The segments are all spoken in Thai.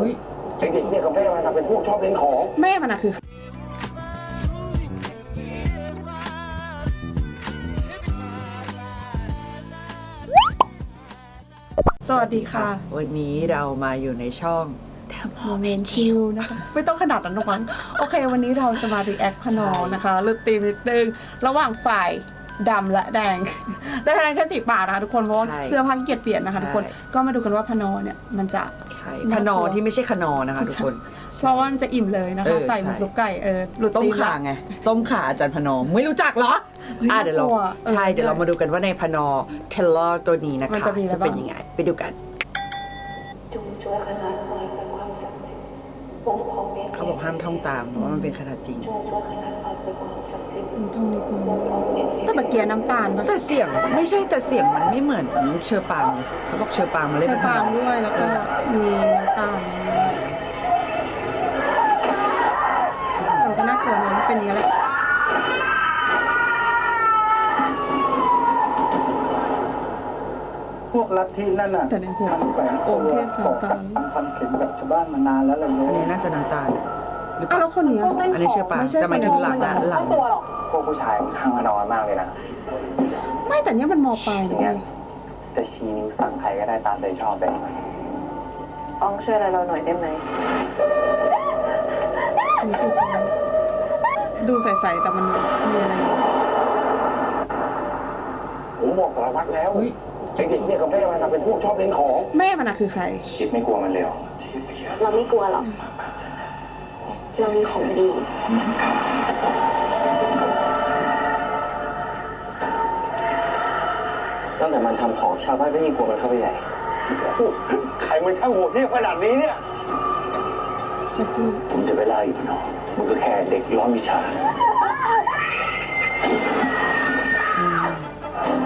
เฮ้ยเด็กๆเนี่ยกับแม่มันทำเป็นพวกชอบเล่นของ แม่มันอะคือ สวัสดีค่ะ วันนี้เรามาอยู่ในช่อง โมเมนต์ชิลนะคะ ไม่ต้องขนาดนั้นหรอกมั้งโอเค วันนี้เราจะมารีแอคพนอนะคะเลือกตีมนิดนึง ระหว่างฝ่ายดำและแดงได้แดงแค่ติปากนะคะทุกคน เพราะว่าใช่เสื้อผ้าขี้เกียจเปลี่ยนนะคะทุกคน ใช่ ก็มาดูกันว่าพนอเนี่ย มันจะ ไข่น่าพกลัวนอที่ไม่ใช่ขนอนะคะทุกคน เพราะว่ามันจะอิ่มเลยนะเอคะ อใส่หมูใช่ ซุปไก่เออหลุดต้มตีนข่าละ ไง ต้มข่าอาจารย์พนอไม่รู้จักเหรอเฮ้ยอะเดี๋ยวเราน่ากลัวเออใช่เดี๋ยวเรามาดูกันว่าในพนอเทเลอร์ตัวนี้นะมันคะจะมีอะไรจะเป็นบ้าง ยังไง ไปดูกัน จงช่วยขนานความเป็นความศักดิ์สิทธิ์ปกป้องเมียเขาบอกห้ามท่องตามเพราะว่ามันเป็นคาถาจริง จงช่วยขนานความเป็นความศักดิ์สิทธิ์อืมท่องนิดนึงปกป้องเมียแต่เมื่อกี้น้ำตาลปะแต่เสียงไม่ใช่แต่เสียงมันไม่เหมือนเชอร์ปางเลยเขาบอกเชอร์ปางมาเล่นใช้เป็นพฟางนอด้วยแล้วก็ ลัทธินั่นน่ะแต่ในหัวมันแฝงโอตัวเคสาเกาะตากับพันพันเข็มกับชาวบ้านมานานแล้วเลยอันนี้น่าจะน้ำตาลหรือเปอ้าวล่าแล้วคนเนี้ย อันนี้เชอร์ปางไม่ใช่ แต่หมายถึงหลังอะหลังตัวหรอกพวกผู้ชายมันข้างมานอนมากเลยนะไม่แต่เนี้ยมันมอปลายนะเว้ยจะชี้นิ้วสั่งใครก็ได้ตามใจชอบเลยต้องช่วยอะไรเราหน่อยได้ไหมอันนี้จริงๆดูใสๆแต่มันมีอะไรผมบอกสารวัตรแล้ว อุ๊ย เด็กๆเนี่ยกับแม่มันทำเป็นพวกชอบเล่นของ แม่มันอะคือใครชิดไม่กลัวมันเลยเหรอเราไม่กลัวหรอก เรามีของดี ตั้งแต่มันทำของชาวบ้านก็ยิ่งกลัวมันเข้าไปใหญ่ ใครมันช่างโหดเหี้ยมขนาดนี้เนี่ยชักกี้ผมจะไปไล่อยู่เนาะมันก็แค่เด็กร้อนวิชา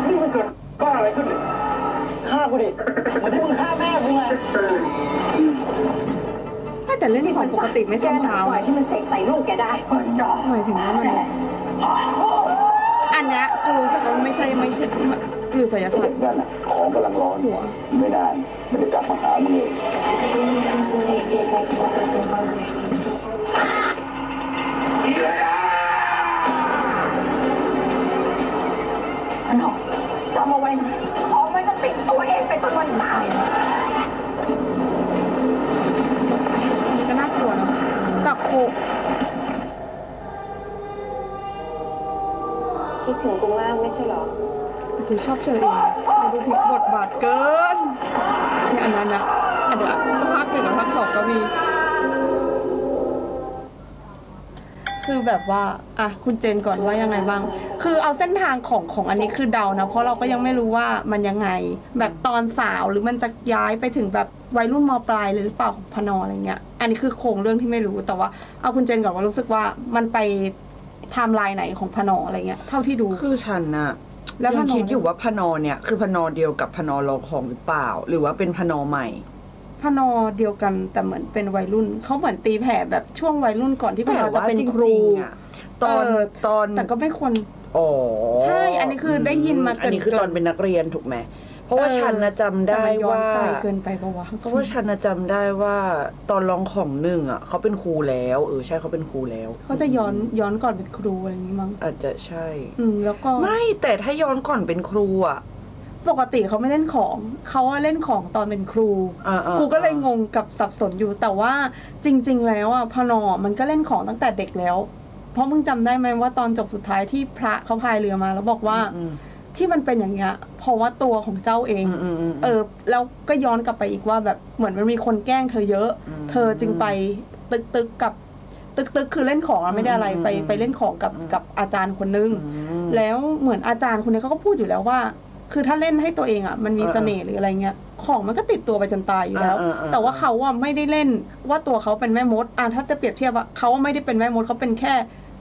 นี่มันเกิดบ้าอะไรขึ้นเนี่ยฆ่า กูดิเหมือนที่มึงฆ่าแม่กูไงไม่แต่เล่นของปกติไม่ตอนเช้าปล่อยที่มันเสกใส่ลูกแกได้หมายถึงว่ามันอันเนี้ยกูรู้สึกว่ามันไม่ใช่ไม่ใช่หรือศิลศาสตเด็กร์นั่นน่ะของกำลังร้อนหัวไม่นานมันจะกลับมาหามึงเองพ ใช่หรอแต่กูชอบเชอเองมาดูพลิกบทบาทเกินเนี่อันนั้นนะอันเดี๋ยวก็พักหนึ่งกับพักสองก็มี คือแบบว่า อะ คุณเจนก่อนว่ายังไงบ้าง คือเอาเส้นทางของของอันนี้คือเดานะ เพราะเราก็ยังไม่รู้ว่ามันยังไง แบบตอนสาวหรือมันจะย้ายไปถึงแบบวัยรุ่นมปลายเลยหรือเปล่าของพนออะไรเงี้ย อันนี้คือโครงเรื่องที่ไม่รู้แต่ว่า เอาคุณเจนก่อนว่ารู้สึกว่ามันไป ไทม์ไลน์ไหนของพนออะไรเงี้ยเท่าที่ดู คือฉันน่ะแล้วพยังนอคิดอยู่ว่าพนอเนี่ย คือพนอเดียวกับพนอรองของหรือเปล่า หรือว่าเป็นพนอใหม่ พนอเดียวกันแต่เหมือนเป็นวัยรุ่นเขาเหมือนตีแผ่แบบช่วงวัยรุ่นก่อนที่พแต่นอจะว่าเป็นจครูริงๆอะตอนเออ ตอนแต่ก็ไม่ควร อ๋อใช่อันนี้คือได้ยินมาอันนี้คือเกินๆตอนเป็นนักเรียนถูกไหมเพ ราะว่าเออฉันนะจำได้แต่มันย้อนว่า ไกลเกินไปปะวะเพราะว่าฉันนะจำได้ว่าตอนรองของหนึ่งอะเขาเป็นครูแล้วเออใช่เขาเป็นครูแล้ว เขาจะย้อนย้อนก่อนเป็นครูอะไรอย่างงี้มั้งอาจจะใช่ อืมแล้วก็ไม่แต่ถ้าย้อนก่อนเป็นครูอะปกติเขาไม่เล่นของเขาว่าเล่นของตอนเป็นครู อ่าๆกูก็เลยงงกับสับสนอยู่แต่ว่าจริง ๆ แล้วอะพนอมันก็เล่นของตั้งแต่เด็กแล้ว เพราะมึงจำได้ไหมว่าตอนจบสุดท้ายที่พระเขาพายเรือมา แล้วบอกว่า อืม ที่มันเป็นอย่างเงี้ยเพราะว่าตัวของเจ้าเองอืมอืมอืมเออ แล้วก็ย้อนกลับไปอีกว่าแบบเหมือนมันมีคนแกล้งเธอเยอะอืมเธอจึงไปตึกตึกกับตึกตึกคือเล่นของอะไม่ได้อะไรอืมไปอืมไปเล่นของกับอืมกับอาจารย์คนนึงอืมแล้วเหมือนอาจารย์คนนี้เขาก็พูดอยู่แล้วว่า คือถ้าเล่นให้ตัวเองอะมันมีเออเสน่ห์หรืออะไรเงี้ยของมันก็ติดตัวไปจนตายอยู่แล้วเออเออเออแต่ว่าเขาอะไม่ได้เล่นว่าตัวเขาเป็นแม่มดอะถ้าจะเปรียบเทียบว่าเขาไม่ได้เป็นแม่มดเขาเป็นแค่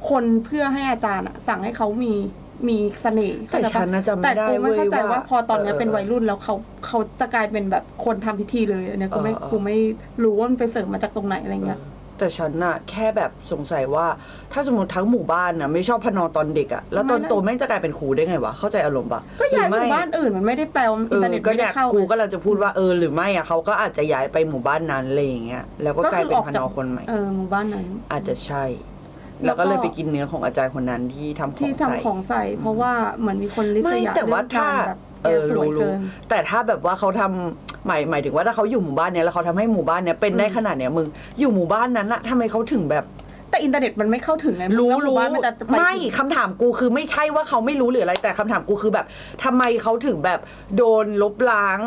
คนเพื่อให้อาจารย์อะสั่งให้เขามี มีเสน่ห์แต่เข้าใจปะฉันนะจำแต่ไม่ได้กูไม่เว้ยเข้าใจว่าว่าพอตอนเนี้ยเออเป็นวัยรุ่นแล้วเขาเขาจะกลายเป็นแบบคนทำพิธีเลยอันเนี้ยกูไม่เออเออ กูไม่รู้ว่ามันไปเสริมมาจากตรงไหนอะไรเงี้ย แต่ฉันน่ะแค่แบบสงสัยว่า ถ้าสมมติทั้งหมู่บ้านน่ะไม่ชอบพนอตอนเด็กอะแล้วตอนไม่นะ โตแม่งจะกลายเป็นครูได้ไงวะเข้าใจอารมณ์ปะก็ย้ายหหรือมู่ไม่บ้านอื่นมันไม่ได้แปลว่าเออินอเทอร์เน็ตก็ไม่เนี่ได้ยเข้ากูก็เราจะพูดว่าเออหรือไม่อะเขาก็อาจจะย้ายไปหมู่บ้านนั้นอะไรอย่างเงี้ยแล้วก็กลายเป็นพนอคนใหม่ เออหมู่บ้านนั้นอาจจะใช่ แล้แล้ววก็ก็เลยไปกินเนื้อของอาจารย์คนนั้นที่ทำขอที่งทำใส่ของใส่ เพราะว่าเหมือนมีคนลิษไม่ยาแต่ว่าเรื่องถ้าการแบบเอแกอสวยรู้เกิรู้น แต่ถ้าแบบว่าเขาทำหมายหมายถึงว่าถ้าเขาอยู่หมู่บ้านเนี้ยแล้วเขาทำให้หมู่บ้านเนี้ยเป็นได้ขนาดเนี้ยมึงอยู่หมู่บ้านนั้นอะทำไมเขาถึงแบบแต่อินเทอร์เน็ตมันไม่เข้าถึงไงรู้แล้วหมู่รู้บ้านมันจะปไม่ถึง คำถามกูคือไม่ใช่ว่าเขาไม่รู้หรืออะไรแต่คำถามกูคือแบบทำไมเขาถึงแบบโดนลบล้าง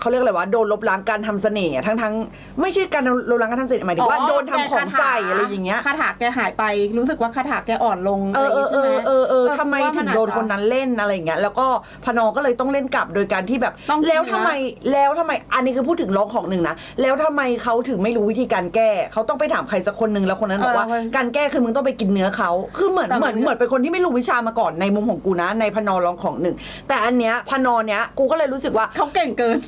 เขาเรียกอะไรวะโดนลบล้างการทำเสน่ห์อะทั้งทั้งๆไม่ใช่การลบล้างการทำเสน่ห์หมายถึงว่าโดนทำของใส่อะไรอย่างเงี้ย คาถาแกหายไปรู้สึกว่าคาถาแกอ่อนลงเออเออเออเออเออทำไมว่าถึนงอาจโดนจะคนนั้นเล่นอะไรอย่างเงี้ยแล้วก็พนอก็เลยต้องเล่นกลับโดยการที่แบบ ต้องแล้วเนื้อทำไมแล้วทำไมอันนี้คือพูดถึงร้องของหนึ่งนะแล้วทำไมเขาถึงไม่รู้วิธีการแก้เขาต้องไปถามใครสักคนหนึ่งแล้วคนนั้นบอกว่า เออการแก้คือมึงต้องไปกินเนื้อเขาคือเหมือนแต่เหมัมือนนเหมือนเป็นคนที่ไม่รู้วิชามาก่อนในมุมของกูนะในพนอร้องของหนึ่งแต่อันเนี้ยพนอเนี้ยกูก็เลยรู้สึกว่า เขาเก่งเกิน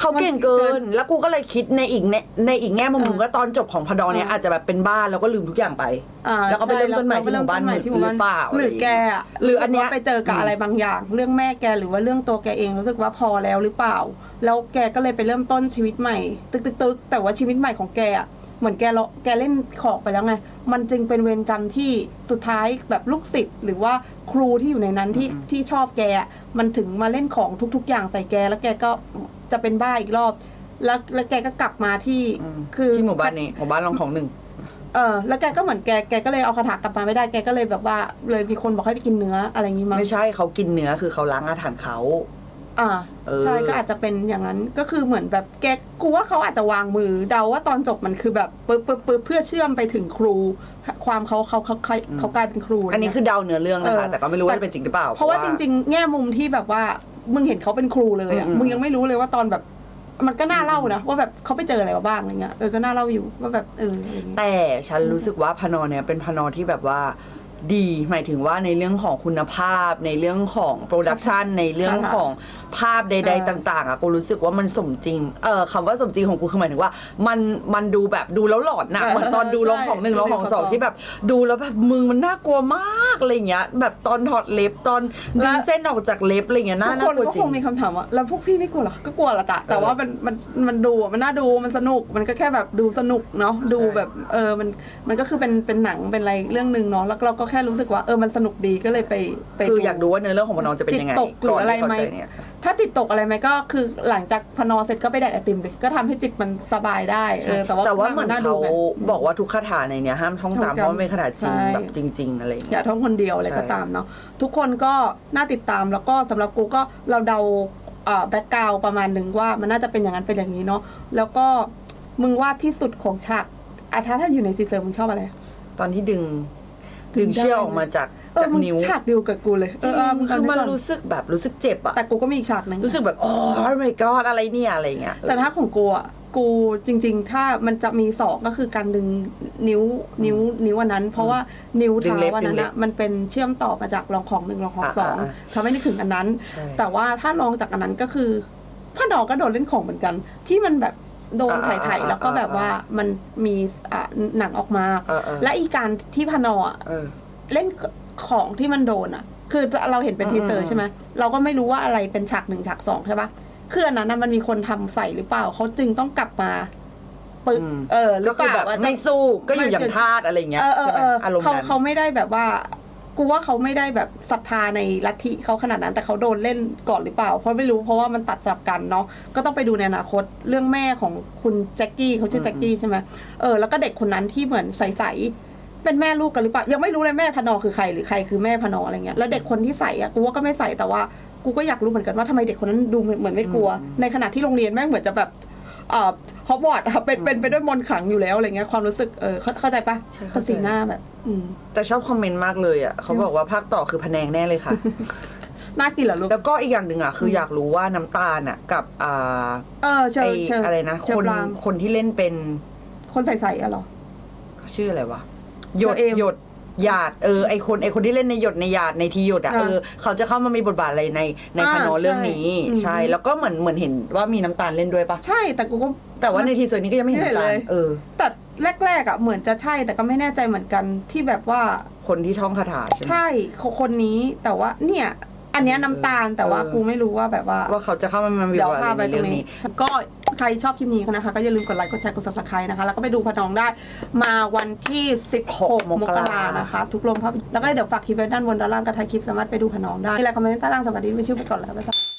เขาเก่งเกิน แล้วกูก็เลยคิดในอีกในในอีกแง่มุมหนึ่งเออว่าตอนจบของพนอเนี้ยเออออาจจะแบบเป็นบ้านแล้วก็ลืมทุกอย่างไป อ่าแล้วก็ไปเริ่มต้นใหม่ที่หมู่บ้านใหม่ที่หมู่บ้านหรือเปล่าหรือแกะหรืออันเนี้ยว่าไปเจอกับอะไรบางอย่าง เรื่องแม่แกหรือว่าเรื่องตัวแกเองรู้สึกว่าพอแล้วหรือเปล่า แล้วแกก็เลยไปเริ่มต้นชีวิตใหม่ ตึกตึกตึกแต่ว่าชีวิตใหม่ของแกอะ เหมือนแกเลาะแกเล่นของไปแล้วไง มันจึงเป็นเวรกรรมที่สุดท้ายแบบลูกศิษย์หรือว่าครูที่อยู่ในนั้นที่ที่ชอบแกอะมันถึงมาเล่นของทุก ๆ อย่างใส่แกแล้วแกก็จะเป็นบ้าอีกรอบ แล้วแล้วแกก็กลับมาที่อืมคือที่หมู่บ้านนี้หมู่บ้านร้องของหนึ่งเออแล้วแกก็เหมือนแกแกก็เลยเอาคาถากลับมาไม่ได้แกก็เลยแบบว่าเลยมีคนบอกให้ไปกินเนื้ออะไรอย่างงี้มั้งไม่ใช่เขากินเนื้อคือเขาล้างอาถรรพ์เขา อ่าเออใช่ก็อาจจะเป็นอย่างนั้นก็คือเหมือนแบบแกกูว่าเขาอาจจะวางมือเดาว่าตอนจบมันคือแบบปึ๊บปึ๊บปึ๊บเพื่อเชื่อมไปถึงครู ความเขาเขาเขาเขาเขากลายเป็นครู อันนี้คือเดาเนื้อเรื่องนะคะเออแต่ก็ไม่รู้ว่าจะเป็นจริงหรือเปล่า เพราะว่าจริง ๆ แง่มุมที่แบบว่ามึงเห็นเขาเป็นครูเลยอะอืมมึงยังไม่รู้เลยว่าตอนแบบมันก็น่าเล่านะว่าแบบเขาไปเจออะไรมาบ้างอะไรเงี้ยเออก็น่าเล่าอยู่ว่าแบบเอออะไรเงี้ยแต่ฉันรู้สึกว่าพนอเนี่ยเป็นพนอที่แบบว่า ดีหมายถึงว่าในเรื่องของคุณภาพ ในเรื่องของโปรดักชันในเรื่องของภาพใดเออๆต่างๆอะกูรู้สึกว่ามันสมจริงเออคำว่าสมจริงของกูคือหมายถึงว่า มันมันดูแบบดูแล้วหลอนนะเออเหมือนตอนดูใช่ลองของหนึ่งลองของสองดูของสองที่แบบดูแล้วแบบมึงมันน่ากลัวมากอะไรเงี้ย แบบตอนถอดเล็บตอนดึงเส้นออกจากเล็บอะไรเงี้ยน่าทุกน่าคนกลัวก็จริคงงมีคำถามว่าแล้วพวกพี่ไม่กลัวเหรอก็กลัวแหละแต่แต่ว่ามันมันมันดูอะมันน่าดูมันสนุกมันก็แค่แบบดูสนุกเนาะดูแบบเออมันมันก็คือเป็นเป็นหนังเป็นอะไรเรื่องหนึ่งเนาะแล้วเราก็แค่รู้สึกว่าเออมันสนุกดีก็เลยไปไปคืออยากดูว่าเนื้อเรื่องของพนอจะเป็นยังไงจิตตกหรืออะไรไหมก่นที่เขาจเนี่ยถ้าจิตตกอะไรไหมก็คือหลังจากพนอเสร็จก็ไปแดกไอติมไปก็ทำให้จิตมันสบายได้เออแต่ว่าแต่ว่าเหมือนน่าเขาดูไงบอกว่าทุกคาถาในเนี้ยห้ามท่องตามท่องจำเพราะมันเป็นคาถาจริงใช่แบบจริง ๆ อะไรอย่างอเงี้ย่ายท่องคนเดียวอะไรใช่ก็ตามเนาะทุกคนก็น่าติดตามแล้วก็สำหรับกูก็เราเดาแบ็กกราวประมาณหนึ่งว่ามันน่าจะเป็นอย่างนั้นเป็นอย่างนี้เนาะแล้วก็มึงว่าที่สุดของฉากอาถ้าถ้าอยู่ในซีเซอร์มึงชอบอะไร ตอนที่ดึง ดึดึงงได้เชือกออกมาจากเออจากมึงนิ้วฉากเดียวกับกูเลยจริงเออเงคือมันเารู้สึกแบบรู้สึกเจ็บอะแต่กูก็มีอีกฉากหนึ่ง รู้สึกแบบโอ้ my god อะไรเนี่ยอะไรเงี้ย แต่ถ้าของกูอะ กูจริง ๆ ถ้ามันจะมีสองก็คือการดึงนิ้วนิ้วนิ้วอันนั้น เพราะว่านิ้วเท้าอันนั้นอะมันเป็นเชื่อมต่อมาจากรองของหนึ่งรองของสองทำให้นึกถึงอันนั้น ใช่ แต่ว่าถ้าลองจากอันนั้นก็คือพ่อดอกก็โดนเล่นของเหมือนกัน ที่มันแบบ โดนไถ่ๆแล้วก็แบบว่ามันมีอะหนังออกมาเออเออและอีการที่พนออะเออเล่นของที่มันโดนอะ คือเราเห็นเป็นอืมทีเซออืร์มใช่ไหมเราก็ไม่รู้ว่าอะไรเป็นฉากหนึ่งฉากสองใช่ปะคืออันนั้นน่ะมันมีคนทำใส่หรือเปล่าเขาจึงต้องกลับมาปึกอืมเออหรืก็อเปคือล่าแบบอะไม่สู้ก็อยู่ไม่อย่างทาสอะไรเงี้ยเออเอใช่อไหมเอออารมณ์เขานั้นเขาไม่ได้แบบว่า กูว่าเขาไม่ได้แบบศรัทธาในลัทธิเขาขนาดนั้น แต่เขาโดนเล่นก่อนหรือเปล่า เพราะไม่รู้เพราะว่ามันตัดสลับกันเนาะก็ต้องไปดูในอนาคตเรื่องแม่ของคุณแจ็คกี้เขาชื่อแจ็คกี้ใช่ไหมเออแล้วก็เด็กคนนั้นที่เหมือนใสๆเป็นแม่ลูกกันหรือเปล่ายังไม่รู้เลยแม่พนอคือใครหรือใครคือแม่พนออะไรเงี้ยแล้วเด็กคนที่ใส่อะกูว่าก็ไม่ใส่แต่ว่ากูก็อยากรู้เหมือนกันว่าทำไมเด็กคนนั้นดูเหมือนไม่กลัว ในขณะที่โรงเรียนแม่งเหมือนจะแบบเอ่อ ฮอกวอตส์อะเป็นเป็นไปด้วยมนต์ขลังอยู่แล้วอะไรเงี้ยความรู้สึกเออเข้าเข้าใจปะใช่เขาเข้าใจ สีหน้าแบบ อืมแต่ชอบคอมเมนต์มากเลยอะเขาบอกว่าภาคต่อคือพะแนงแน่เลยค่ะ น่ากินเหรอลูกแล้วก็อีกอย่างหนึ่งอะคืออยากรู้ว่าน้ำตาลอะกับอ่าเออเชิไอญเชิญอะไรนะเชิญคนปรางคนที่เล่นเป็นคนใส่ๆอะเหรอ ชื่ออะไรวะเชหยอดเอม หยด หยาดเออไอคนไอคนที่เล่นในหยดในหยาดในทีหยดอะอ่าเออเขาจะเข้ามามีบทบาทอะไรในในอ่าพนอเรื่องใช่นี้อืมใช่แล้วก็เหมือนเหมือนเห็นว่ามีน้ำตาลเล่นด้วยปะใช่แต่กูก็แต่ว่าในทีเซอร์นี้ก็ยังไม่เห็นน้ำตาลไม่เห็นเลยเออแต่แรกๆอะเหมือนจะใช่แต่ก็ไม่แน่ใจเหมือนกันที่แบบว่าคนที่ท่องคาถาใช่ไหมใช่คนนี้แต่ว่าเนี่ยอันเนี้ยน้ำตาลแต่ว่าเออกูไม่รู้ว่าแบบว่าว่าเขาจะเข้ามามีเดี๋ยวบทพาบาทไปในตรเรื่องงนี้นี้ก็ ใครชอบคลิปนี้นะคะ ก็อย่าลืมกดไลค์กดแชร์กด subscribe นะคะ แล้วก็ไปดูพนองได้มาวันที่ 16มมกกรารานะคะ ทุกโรงภาพยนตร์แล้วก็เดี๋ยวฝากคลิปไว้ด้านบนด้านล่างกระทายคลิปสามารถไปดูพนองได้ที่ไรคอมเมนต์ใต้ล่างสวัสดีไปชื่อไปก่อนแล้วบ๊ายบาย